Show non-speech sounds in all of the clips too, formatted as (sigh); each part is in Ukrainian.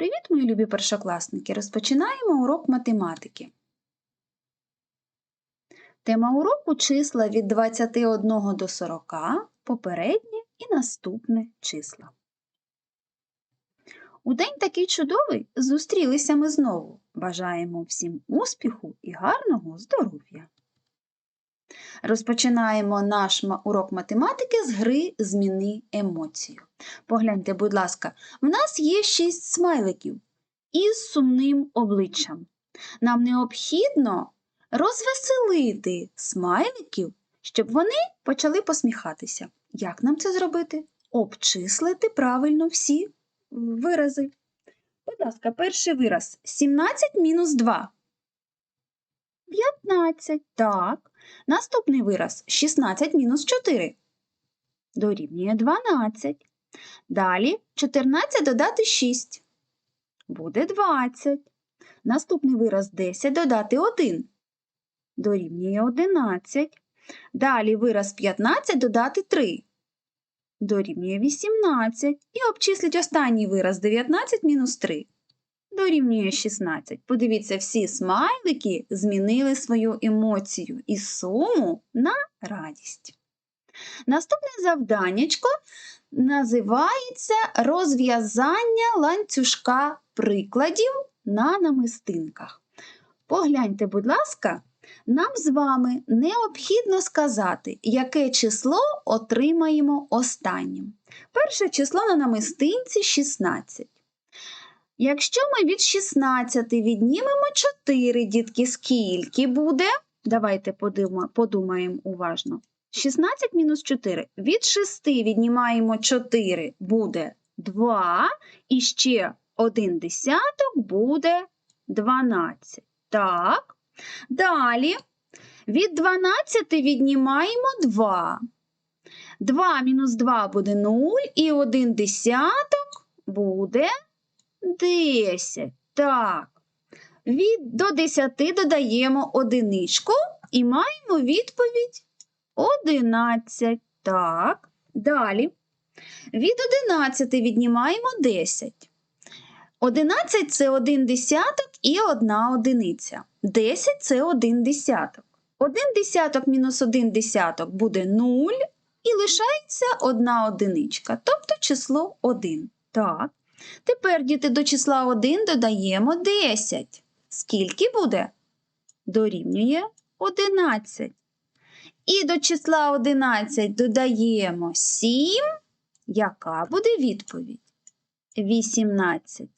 Привіт, мої любі першокласники! Розпочинаємо урок математики. Тема уроку числа від 21 до 40, попереднє і наступне числа. У день такий чудовий зустрілися ми знову. Бажаємо всім успіху і гарного здоров'я! Розпочинаємо наш урок математики з гри Зміни емоцію. Погляньте, будь ласка, в нас є шість смайликів із сумним обличчям. Нам необхідно розвеселити смайликів, щоб вони почали посміхатися. Як нам це зробити? Обчислити правильно всі вирази. Будь ласка, перший вираз 17 мінус 2. 15. Так. Наступний вираз 16 мінус 4. Дорівнює 12. Далі 14 додати 6. Буде 20. Наступний вираз 10 додати 1. Дорівнює 11. Далі вираз 15 додати 3. Дорівнює 18. І обчисліть останній вираз 19 мінус 3. Дорівнює 16. Подивіться, всі смайлики змінили свою емоцію із суму на радість. Наступне завданнячко називається розв'язання ланцюжка прикладів на намистинках. Погляньте, будь ласка, нам з вами необхідно сказати, яке число отримаємо останнім. Перше число на намистинці 16. Якщо ми від 16 віднімемо 4, дітки, скільки буде? Давайте подумаємо уважно. 16 мінус 4. Від 6 віднімаємо 4 буде 2, і ще 1 десяток буде 12. Так. Далі від 12 віднімаємо 2. 2 мінус 2 буде 0, і 1 десяток буде 10. Так. Від до 10 додаємо одиничку і маємо відповідь 11. Так. Далі. Від 11 віднімаємо 10. 11 це 1 десяток і 1 одиниця. 10 це 1 десяток. 1 десяток мінус 1 десяток буде 0 і лишається 1 одиничка, тобто число 1. Так. Тепер, діти, до числа 1 додаємо 10. Скільки буде? Дорівнює 11. І до числа 11 додаємо 7. Яка буде відповідь? 18.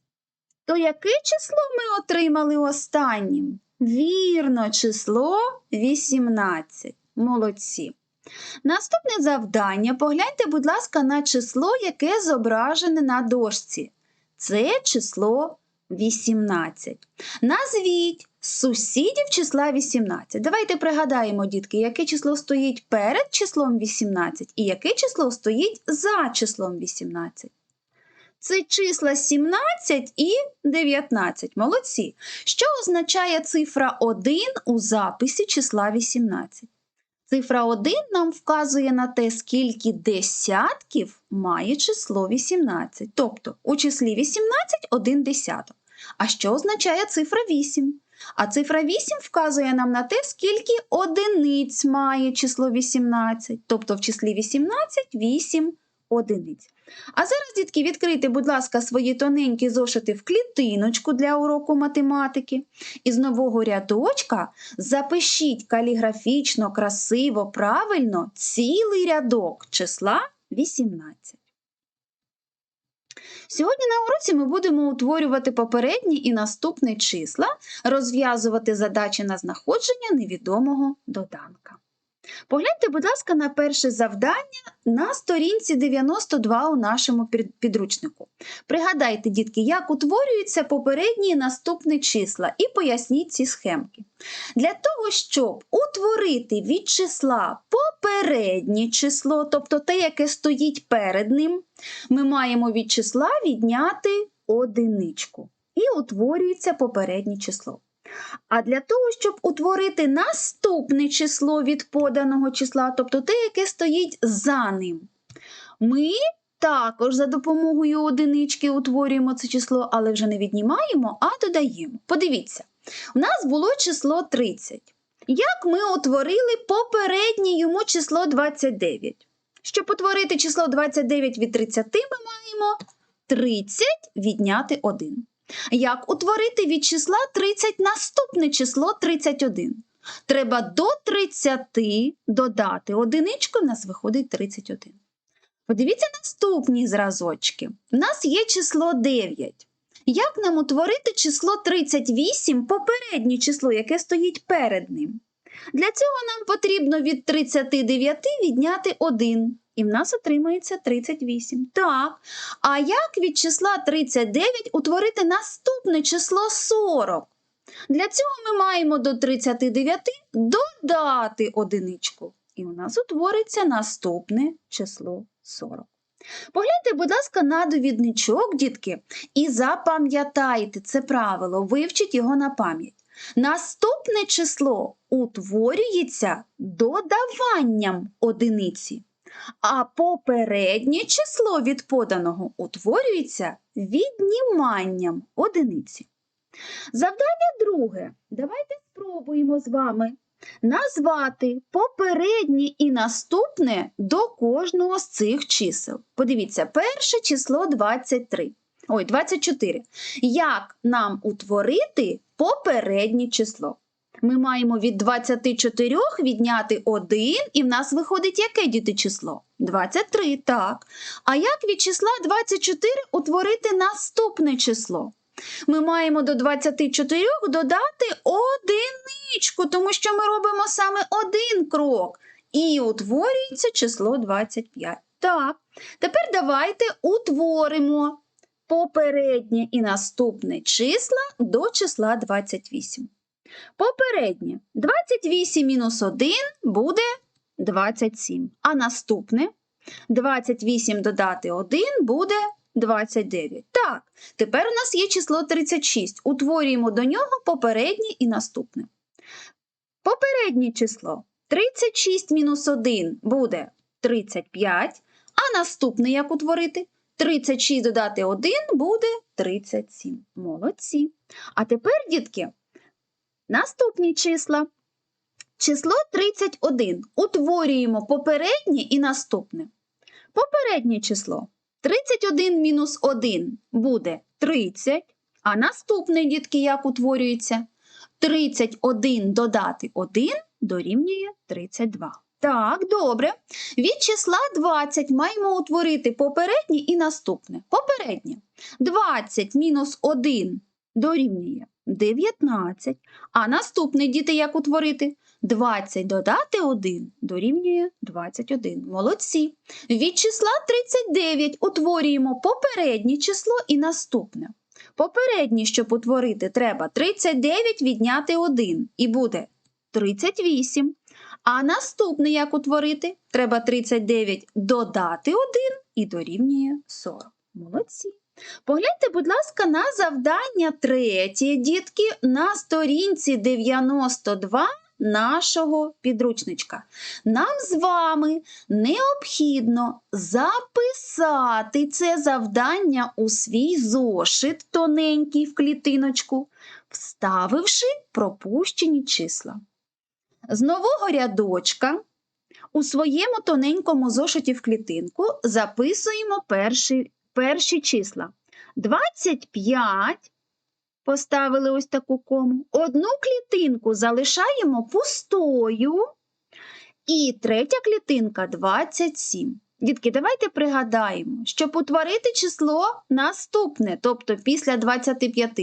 То яке число ми отримали останнім? Вірно, число 18. Молодці. Наступне завдання. Погляньте, будь ласка, на число, яке зображене на дошці. Це число 18. Назвіть сусідів числа 18. Давайте пригадаємо, дітки, яке число стоїть перед числом 18 і яке число стоїть за числом 18. Це числа 17 і 19. Молодці. Що означає цифра 1 у записі числа 18? Цифра 1 нам вказує на те, скільки десятків має число 18. Тобто у числі 18 один десяток. А що означає цифра 8? А цифра 8 вказує нам на те, скільки одиниць має число 18. Тобто в числі 18 8 одиниць. А зараз, дітки, відкрийте, будь ласка, свої тоненькі зошити в клітиночку для уроку математики. І з нового рядочка запишіть каліграфічно, красиво, правильно цілий рядок числа 18. Сьогодні на уроці ми будемо утворювати попередні і наступні числа, розв'язувати задачі на знаходження невідомого доданка. Погляньте, будь ласка, на перше завдання на сторінці 92 у нашому підручнику. Пригадайте, дітки, як утворюються попередні і наступні числа, і поясніть ці схемки. Для того, щоб утворити від числа попереднє число, тобто те, яке стоїть перед ним, ми маємо від числа відняти одиничку. І утворюється попереднє число. А для того, щоб утворити наступне число від поданого числа, тобто те, яке стоїть за ним, ми Також за допомогою одинички утворюємо це число, але вже не віднімаємо, а додаємо. Подивіться, у нас було число 30. Як ми утворили попереднє йому число 29? Щоб утворити число 29 від 30, ми маємо 30 відняти 1. Як утворити від числа 30 наступне число 31? Треба до 30 додати одиничку, в нас виходить 31. Подивіться наступні зразочки. У нас є число 9. Як нам утворити число 38, попереднє число, яке стоїть перед ним? Для цього нам потрібно від 39 відняти 1. І в нас отримається 38. Так. А як від числа 39 утворити наступне число 40? Для цього ми маємо до 39 додати одиничку. І у нас утвориться наступне число 40. Погляньте, будь ласка, на довідничок, дітки, і запам'ятайте це правило, вивчіть його на пам'ять. Наступне число утворюється додаванням одиниці, а попереднє число від поданого утворюється відніманням одиниці. Завдання друге. Давайте спробуємо з вами назвати попереднє і наступне до кожного з цих чисел. Подивіться, перше число 23. Ой, 24. Як нам утворити попереднє число? Ми маємо від 24 відняти 1, і в нас виходить яке діти число? 23, так. А як від числа 24 утворити наступне число? Ми маємо до 24 додати одиничку, тому що ми робимо саме один крок. І утворюється число 25. Так, тепер давайте утворимо попереднє і наступне числа до числа 28. Попереднє 28 мінус 1 буде 27. А наступне 28 додати 1 буде 29. Так, тепер у нас є число 36. Утворюємо до нього попереднє і наступне. Попереднє число 36 мінус 1 буде 35, а наступне як утворити? 36 додати 1 буде 37. Молодці. А тепер, дітки, наступні числа. Число 31. Утворюємо попереднє і наступне. Попереднє число 31 мінус 1 буде 30, а наступне, дітки, як утворюється? 31 додати 1 дорівнює 32. Так, добре. Від числа 20 маємо утворити попереднє і наступне. Попереднє. 20 мінус 1 дорівнює 19. А наступне, діти, як утворити? 20 додати 1 дорівнює 21. Молодці. Від числа 39 утворюємо попереднє число і наступне. Попереднє, щоб утворити, треба 39 відняти 1 і буде 38. А наступне, як утворити, треба 39 додати 1 і дорівнює 40. Молодці. Погляньте, будь ласка, на завдання третє, дітки, на сторінці 92 нашого підручничка. Нам з вами необхідно записати це завдання у свій зошит тоненький в клітиночку, вставивши пропущені числа. З нового рядочка у своєму тоненькому зошиті в клітинку записуємо перші, перші числа. 25 поставили ось таку кому. Одну клітинку залишаємо пустою. І третя клітинка 27. Дітки, давайте пригадаємо, щоб утворити число наступне, тобто після 25.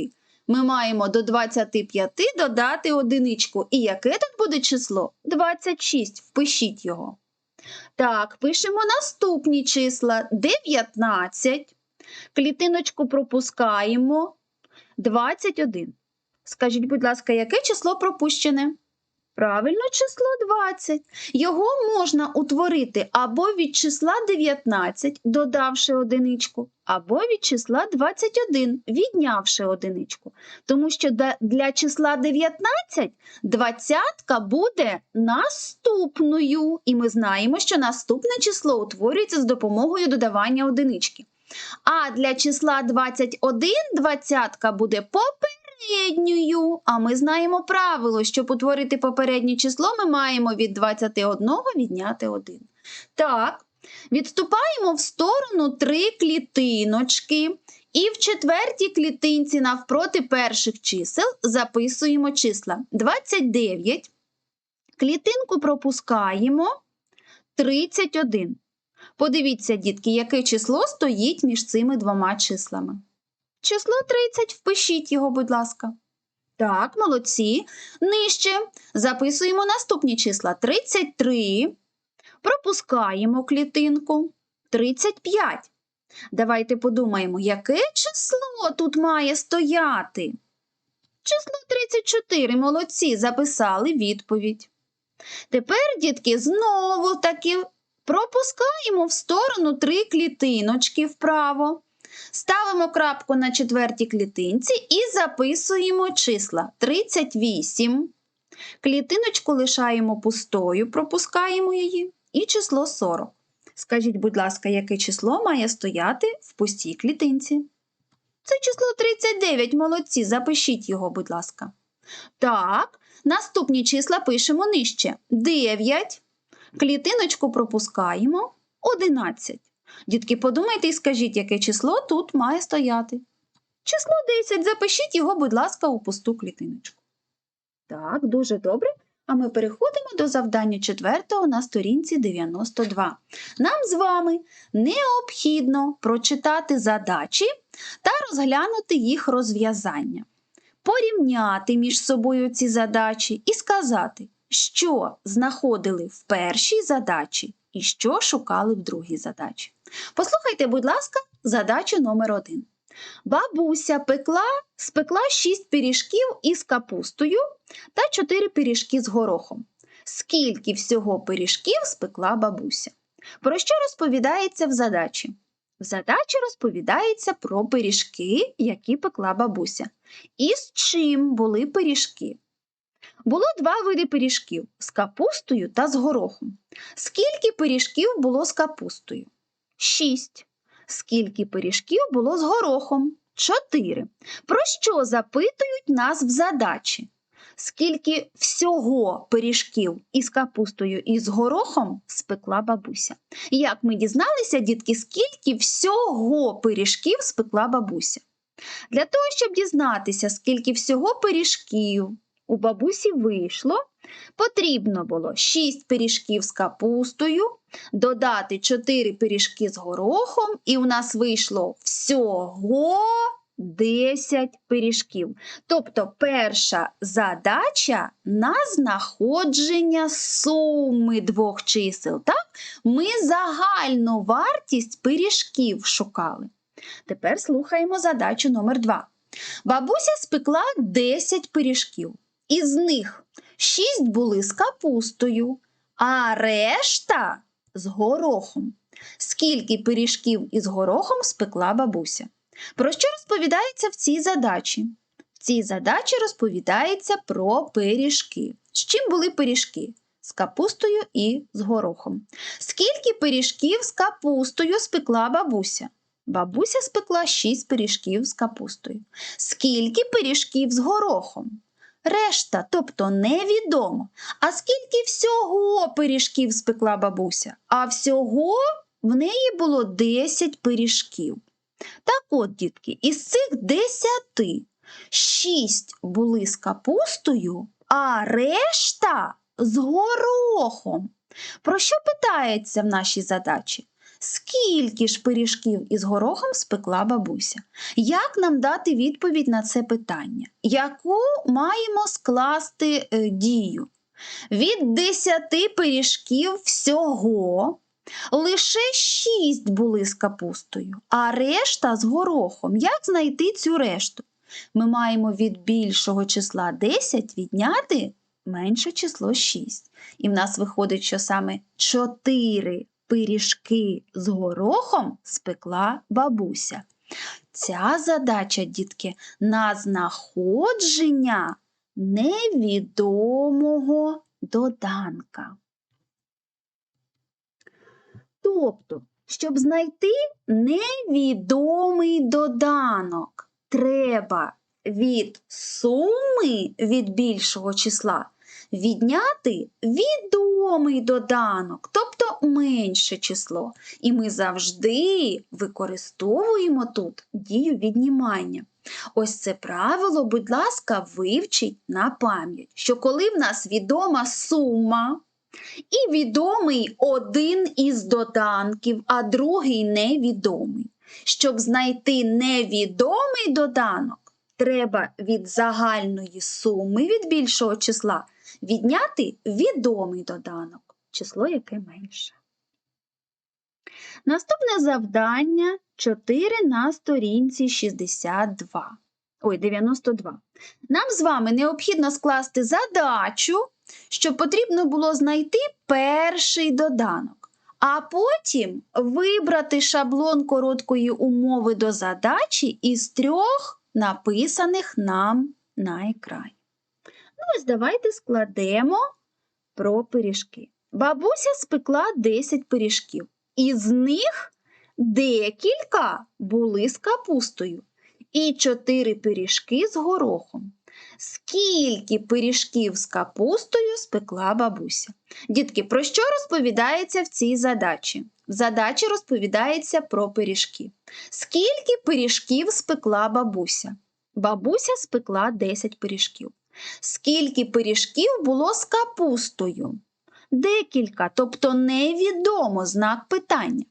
Ми маємо до 25 додати одиничку. І яке тут буде число? 26. Впишіть його. Так, пишемо наступні числа 19. Клітиночку пропускаємо. 21. Скажіть, будь ласка, яке число пропущене? Правильно, число 20. Його можна утворити або від числа 19, додавши одиничку, або від числа 21, віднявши одиничку. Тому що для числа 19 двадцятка буде наступною. І ми знаємо, що наступне число утворюється з допомогою додавання одинички. А для числа 21 двадцятка буде попередньою. А ми знаємо правило, щоб утворити попереднє число, ми маємо від 21 відняти 1. Так, відступаємо в сторону три клітиночки. І в четвертій клітинці навпроти перших чисел записуємо числа 29. Клітинку пропускаємо 31. Подивіться, дітки, яке число стоїть між цими двома числами. Число 30, впишіть його, будь ласка. Так, молодці. Нижче записуємо наступні числа. 33. Пропускаємо клітинку. 35. Давайте подумаємо, яке число тут має стояти. Число 34. Молодці, записали відповідь. Тепер, дітки, знову таки пропускаємо в сторону три клітиночки вправо. Ставимо крапку на четвертій клітинці і записуємо числа 38. Клітиночку лишаємо пустою, пропускаємо її, і число 40. Скажіть, будь ласка, яке число має стояти в пустій клітинці? Це число 39, молодці, запишіть його, будь ласка. Так, наступні числа пишемо нижче. 9. Клітиночку пропускаємо 11. Дітки, подумайте і скажіть, яке число тут має стояти. Число 10. Запишіть його, будь ласка, у пусту клітиночку. Так, дуже добре. А ми переходимо до завдання четвертого на сторінці 92. Нам з вами необхідно прочитати задачі та розглянути їх розв'язання, порівняти між собою ці задачі і сказати, що знаходили в першій задачі і що шукали в другій задачі. Послухайте, будь ласка, задачу номер один. Бабуся пекла, спекла 6 пиріжків із капустою та 4 пиріжки з горохом. Скільки всього пиріжків спекла бабуся? Про що розповідається в задачі? В задачі розповідається про пиріжки, які пекла бабуся. І з чим були пиріжки? Було два види пиріжків з капустою та з горохом. Скільки пиріжків було з капустою? Шість. Скільки пиріжків було з горохом? Чотири. Про що запитують нас в задачі? Скільки всього пиріжків із капустою і з горохом спекла бабуся? Як ми дізналися, дітки, скільки всього пиріжків спекла бабуся? Для того, щоб дізнатися, скільки всього пиріжків у бабусі вийшло, потрібно було 6 пиріжків з капустою, додати 4 пиріжки з горохом, і у нас вийшло всього 10 пиріжків. Тобто перша задача на знаходження суми двох чисел. Так? Ми загальну вартість пиріжків шукали. Тепер слухаємо задачу номер 2. Бабуся спекла 10 пиріжків. Із них 6 були з капустою, а решта з горохом. Скільки пиріжків із горохом спекла бабуся? Про що розповідається в цій задачі? В цій задачі розповідається про пиріжки. З чим були пиріжки? З капустою і з горохом. Скільки пиріжків з капустою спекла бабуся? Бабуся спекла 6 пиріжків з капустою. Скільки пиріжків з горохом? Решта, тобто невідомо. А скільки всього пиріжків спекла бабуся? А всього в неї було 10 пиріжків. Так от, дітки, із цих 10 6 були з капустою, а решта з горохом. Про що питається в нашій задачі? Скільки ж пиріжків із горохом спекла бабуся? Як нам дати відповідь на це питання? Яку маємо скласти е, дію? Від 10 пиріжків всього лише 6 були з капустою, а решта з горохом. Як знайти цю решту? Ми маємо від більшого числа 10 відняти менше число 6. І в нас виходить, що саме 4 пиріжки з горохом спекла бабуся. Ця задача, дітки, на знаходження невідомого доданка. Тобто, щоб знайти невідомий доданок, треба від суми від більшого числа відняти відомий доданок, тобто менше число. І ми завжди використовуємо тут дію віднімання. Ось це правило, будь ласка, вивчіть на пам'ять, що коли в нас відома сума і відомий один із доданків, а другий невідомий. Щоб знайти невідомий доданок, треба від загальної суми від більшого числа відняти відомий доданок, число яке менше. Наступне завдання 4 на сторінці 62. Ой, 92. Нам з вами необхідно скласти задачу, що потрібно було знайти перший доданок, а потім вибрати шаблон короткої умови до задачі із трьох написаних нам на екрані. Ось давайте складемо про пиріжки. Бабуся спекла 10 пиріжків, із них декілька були з капустою і 4 пиріжки з горохом. Скільки пиріжків з капустою спекла бабуся? Дітки, про що розповідається в цій задачі? В задачі розповідається про пиріжки. Скільки пиріжків спекла бабуся? Бабуся спекла 10 пиріжків. Скільки пиріжків було з капустою? Декілька, тобто невідомо знак питання.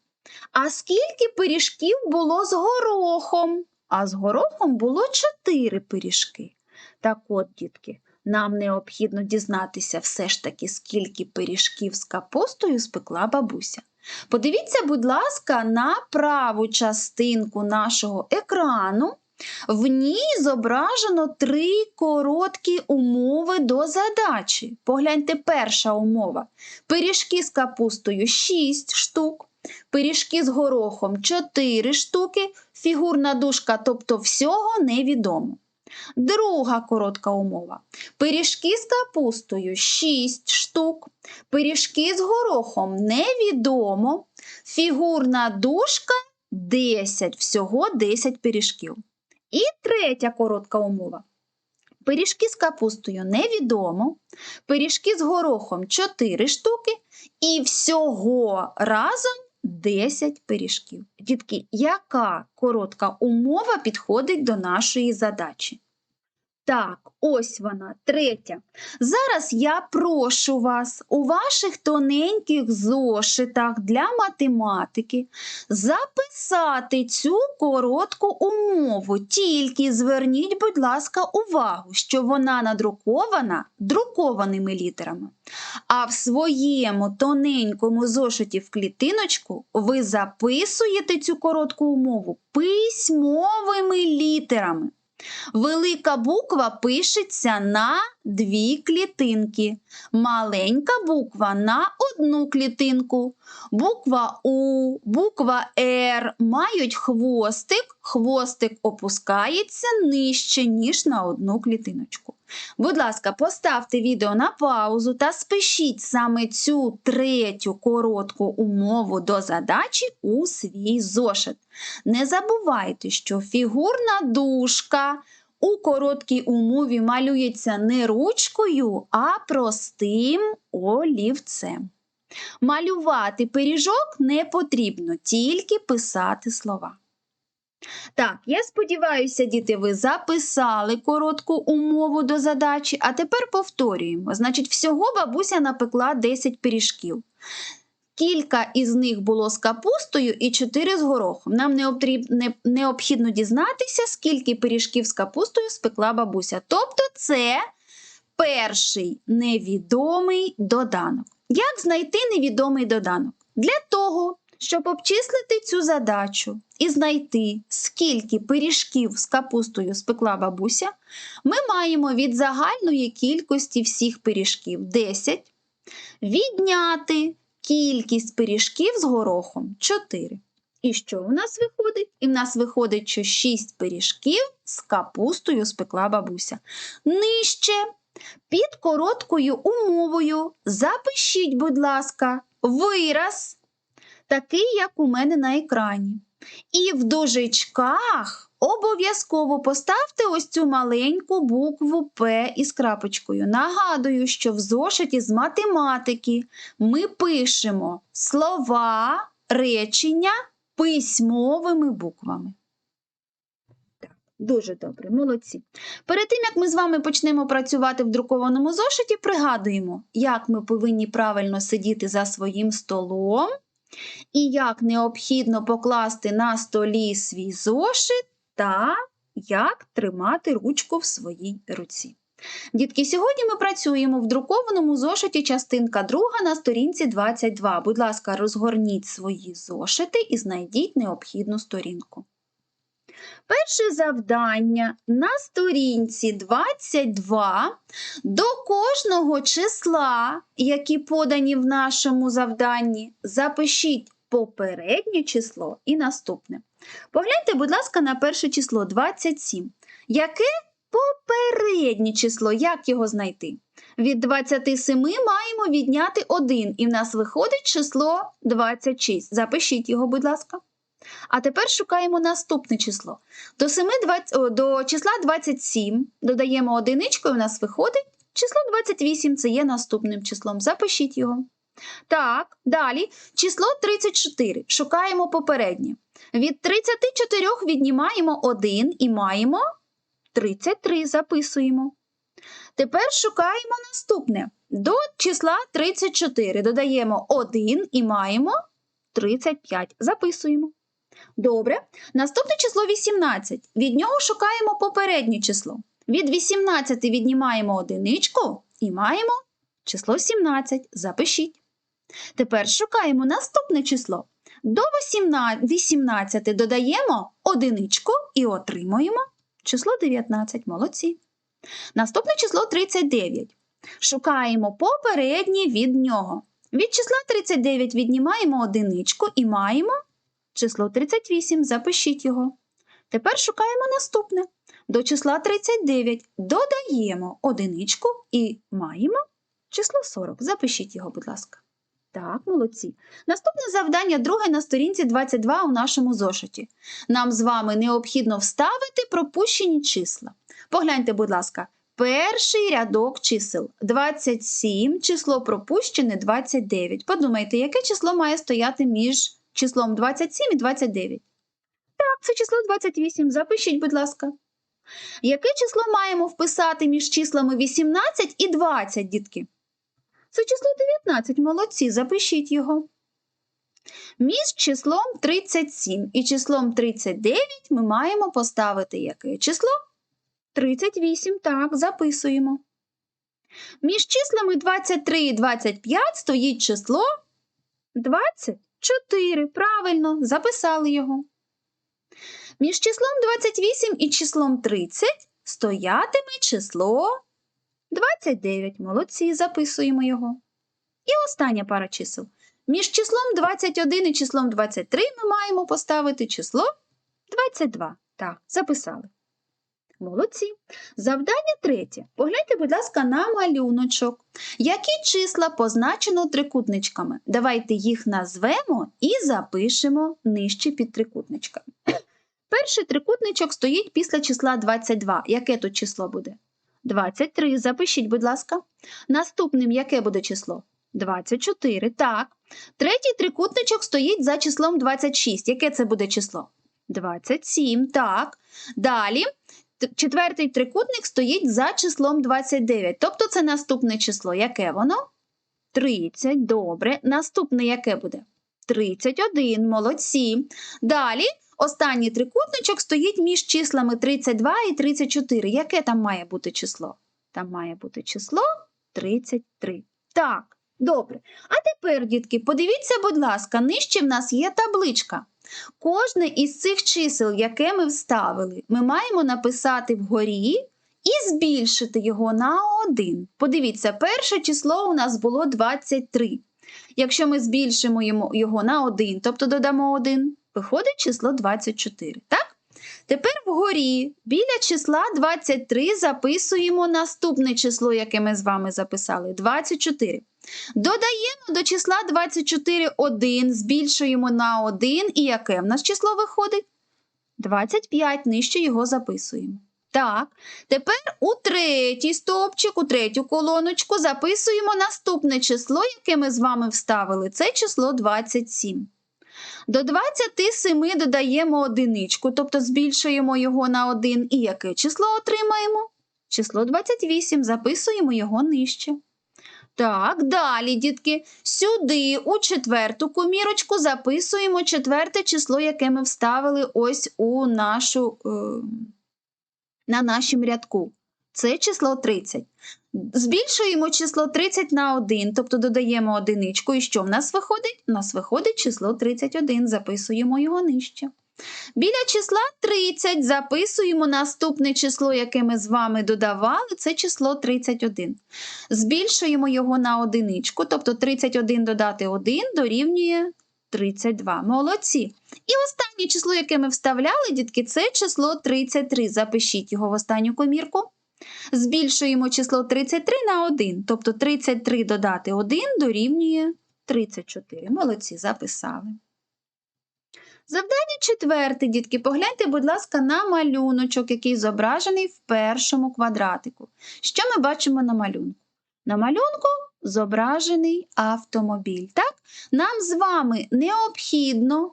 А скільки пиріжків було з горохом? А з горохом було 4 пиріжки. Так от, дітки, нам необхідно дізнатися все ж таки, скільки пиріжків з капустою спекла бабуся. Подивіться, будь ласка, на праву частинку нашого екрану. В ній зображено три короткі умови до задачі. Погляньте, перша умова. Пиріжки з капустою 6 штук, пиріжки з горохом 4 штуки, фігурна дужка, тобто всього невідомо. Друга коротка умова. Пиріжки з капустою 6 штук, пиріжки з горохом невідомо, фігурна дужка 10, всього 10 пиріжків. І третя коротка умова. Пиріжки з капустою невідомо, пиріжки з горохом 4 штуки і всього разом 10 пиріжків. Дітки, яка коротка умова підходить до нашої задачі? Так, ось вона, третя. Зараз я прошу вас у ваших тоненьких зошитах для математики записати цю коротку умову. Тільки зверніть, будь ласка, увагу, що вона надрукована друкованими літерами. А в своєму тоненькому зошиті в клітиночку ви записуєте цю коротку умову письмовими літерами. Велика буква пишеться на дві клітинки, маленька буква на одну клітинку. Буква У, буква Р мають хвостик, хвостик опускається нижче, ніж на одну клітиночку. Будь ласка, поставте відео на паузу та спишіть саме цю третю коротку умову до задачі у свій зошит. Не забувайте, що фігурна дужка у короткій умові малюється не ручкою, а простим олівцем. Малювати пиріжок не потрібно, тільки писати слова. Так, я сподіваюся, діти, ви записали коротку умову до задачі, а тепер повторюємо. Значить, всього бабуся напекла 10 пиріжків. Кілька із них було з капустою і 4 з горохом. Нам необхідно дізнатися, скільки пиріжків з капустою спекла бабуся. Тобто, це перший невідомий доданок. Як знайти невідомий доданок? Для того, Щоб обчислити цю задачу і знайти, скільки пиріжків з капустою спекла бабуся, ми маємо від загальної кількості всіх пиріжків 10 відняти кількість пиріжків з горохом 4. І що у нас виходить? І в нас виходить, що 6 пиріжків з капустою спекла бабуся. Нижче під короткою умовою запишіть, будь ласка, вираз, такий, як у мене на екрані. І в дужечках обов'язково поставте ось цю маленьку букву П із крапочкою. Нагадую, що в зошиті з математики ми пишемо слова, речення письмовими буквами. Дуже добре, молодці. Перед тим, як ми з вами почнемо працювати в друкованому зошиті, пригадуємо, як ми повинні правильно сидіти за своїм столом і як необхідно покласти на столі свій зошит та як тримати ручку в своїй руці. Дітки, сьогодні ми працюємо в друкованому зошиті частинка 2 на сторінці 22. Будь ласка, розгорніть свої зошити і знайдіть необхідну сторінку. Перше завдання на сторінці 22 до кожного числа, які подані в нашому завданні, запишіть попереднє число і наступне. Погляньте, будь ласка, на перше число 27. Яке попереднє число? Як його знайти? Від 27 маємо відняти 1, і в нас виходить число 26. Запишіть його, будь ласка. А тепер шукаємо наступне число. До, 7, 20, до числа 27 додаємо одиничку, і в нас виходить число 28. Це є наступним числом. Запишіть його. Так, далі число 34. Шукаємо попереднє. Від 34 віднімаємо 1 і маємо 33. Записуємо. Тепер шукаємо наступне. До числа 34 додаємо 1 і маємо 35. Записуємо. Добре. Наступне число 18. Від нього шукаємо попереднє число. Від 18 віднімаємо одиничку і маємо число 17. Запишіть. Тепер шукаємо наступне число. До 18 додаємо одиничку і отримуємо число 19. Молодці. Наступне число 39. Шукаємо попереднє від нього. Від числа 39 віднімаємо одиничку і маємо число 38. Запишіть його. Тепер шукаємо наступне. До числа 39 додаємо одиничку і маємо число 40. Запишіть його, будь ласка. Так, молодці. Наступне завдання друге на сторінці 22 у нашому зошиті. Нам з вами необхідно вставити пропущені числа. Погляньте, будь ласка, перший рядок чисел 27, число пропущене 29. Подумайте, яке число має стояти між числом 27 і 29? Так, це число 28. Запишіть, будь ласка. Яке число маємо вписати між числами 18 і 20, дітки? Це число 19. Молодці, запишіть його. Між числом 37 і числом 39 ми маємо поставити яке число? 38. Так, записуємо. Між числами 23 і 25 стоїть число 24. Правильно, записали його. Між числом 28 і числом 30 стоятиме число 29. Молодці, записуємо його. І остання пара чисел. Між числом 21 і числом 23 ми маємо поставити число 22. Так, записали. Молодці. Завдання третє. Погляньте, будь ласка, на малюночок. Які числа позначено трикутничками? Давайте їх назвемо і запишемо нижче під трикутничками. (clears throat) Перший трикутничок стоїть після числа 22. Яке тут число буде? 23. Запишіть, будь ласка. Наступним яке буде число? 24. Так. Третій трикутничок стоїть за числом 26. Яке це буде число? 27. Так. Далі. Четвертий трикутник стоїть за числом 29. Тобто це наступне число. Яке воно? 30. Добре. Наступне яке буде? 31. Молодці. Далі. Останній трикутничок стоїть між числами 32 і 34. Яке там має бути число? Там має бути число 33. Так, Добре. А тепер, дітки, подивіться, будь ласка, нижче в нас є табличка. Кожне із цих чисел, яке ми вставили, ми маємо написати вгорі і збільшити його на 1. Подивіться, перше число у нас було 23. Якщо ми збільшимо його на 1, тобто додамо 1, виходить число 24. Так? Тепер вгорі біля числа 23 записуємо наступне число, яке ми з вами записали 24. Додаємо до числа 24 1, збільшуємо на 1, і яке в нас число виходить? 25, нижче його записуємо. Так, тепер у третій стовпчик, у третю колоночку записуємо наступне число, яке ми з вами вставили. Це число 27. До 27 додаємо одиничку, тобто збільшуємо його на 1. І яке число отримаємо? Число 28, записуємо його нижче. Так, далі, дітки, сюди у четверту комірочку записуємо четверте число, яке ми вставили ось у нашу, е, на нашому рядку. Це число 30. Збільшуємо число 30 на 1, тобто додаємо одиничку. І що в нас виходить? У нас виходить число 31, записуємо його нижче. Біля числа 30 записуємо наступне число, яке ми з вами додавали, це число 31. Збільшуємо його на одиничку, тобто 31 додати 1 дорівнює 32. Молодці. І останнє число, яке ми вставляли, дітки, це число 33. Запишіть його в останню комірку. Збільшуємо число 33 на 1, тобто 33 додати 1 дорівнює 34. Молодці, записали. Завдання четверте, дітки, погляньте, будь ласка, на малюночок, який зображений в першому квадратику. Що ми бачимо на малюнку? На малюнку зображений автомобіль. Так? Нам з вами необхідно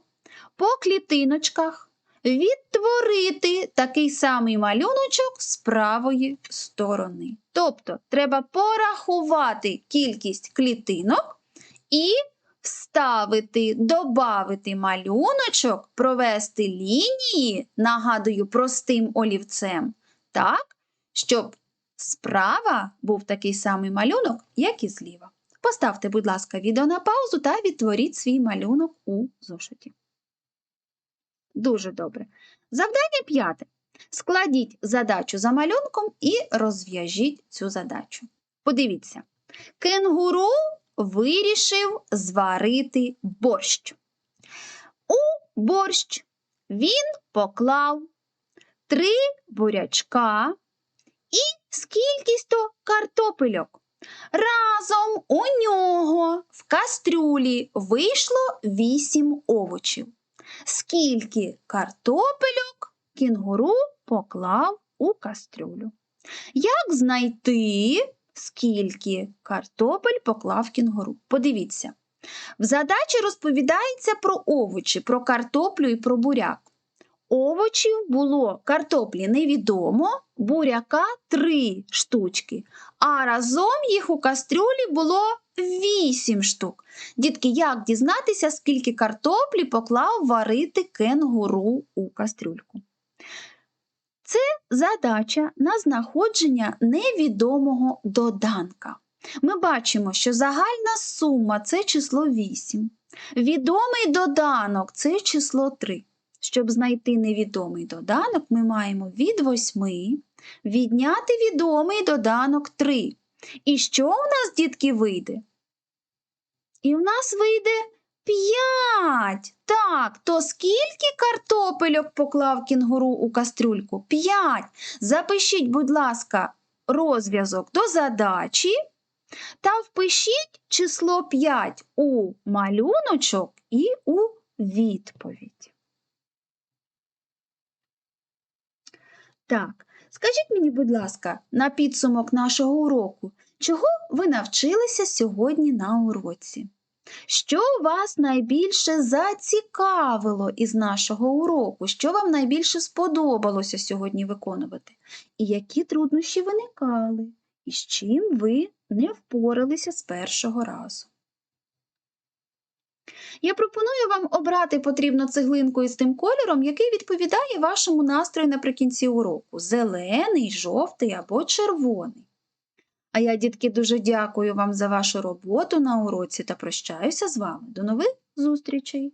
по клітиночках відтворити такий самий малюночок з правої сторони. Тобто треба порахувати кількість клітинок і вставити, добавити малюночок, провести лінії, нагадую, простим олівцем, так, щоб справа був такий самий малюнок, як і зліва. Поставте, будь ласка, відео на паузу та відтворіть свій малюнок у зошиті. Дуже добре. Завдання п'яте. Складіть задачу за малюнком і розв'яжіть цю задачу. Подивіться. Кенгуру вирішив зварити борщ. У борщ він поклав три бурячка і скількись-то картопельок. Разом у нього в кастрюлі вийшло вісім овочів. Скільки картопельок кінгуру поклав у кастрюлю? Як знайти скільки картопель поклав кінгуру. Подивіться. В задачі розповідається про овочі, про картоплю і про буряк. Овочів було картоплі невідомо, буряка три штучки, а разом їх у кастрюлі було вісім штук. Дітки, як дізнатися, скільки картоплі поклав варити кенгуру у кастрюльку? Це задача на знаходження невідомого доданка. Ми бачимо, що загальна сума це число 8. Відомий доданок це число 3. Щоб знайти невідомий доданок, ми маємо від 8 відняти відомий доданок 3. І що у нас, дітки, вийде? І в нас вийде 5. Так, то скільки картопельок поклав кінгуру у кастрюльку? 5. Запишіть, будь ласка, розв'язок до задачі та впишіть число 5 у малюночок і у відповідь. Так, скажіть мені, будь ласка, на підсумок нашого уроку, чого ви навчилися сьогодні на уроці? Що вас найбільше зацікавило із нашого уроку? Що вам найбільше сподобалося сьогодні виконувати? І які труднощі виникали? І з чим ви не впоралися з першого разу? Я пропоную вам обрати потрібну цеглинку із тим кольором, який відповідає вашому настрою наприкінці уроку: зелений, жовтий або червоний. А я, дітки, дуже дякую вам за вашу роботу на уроці та прощаюся з вами. До нових зустрічей!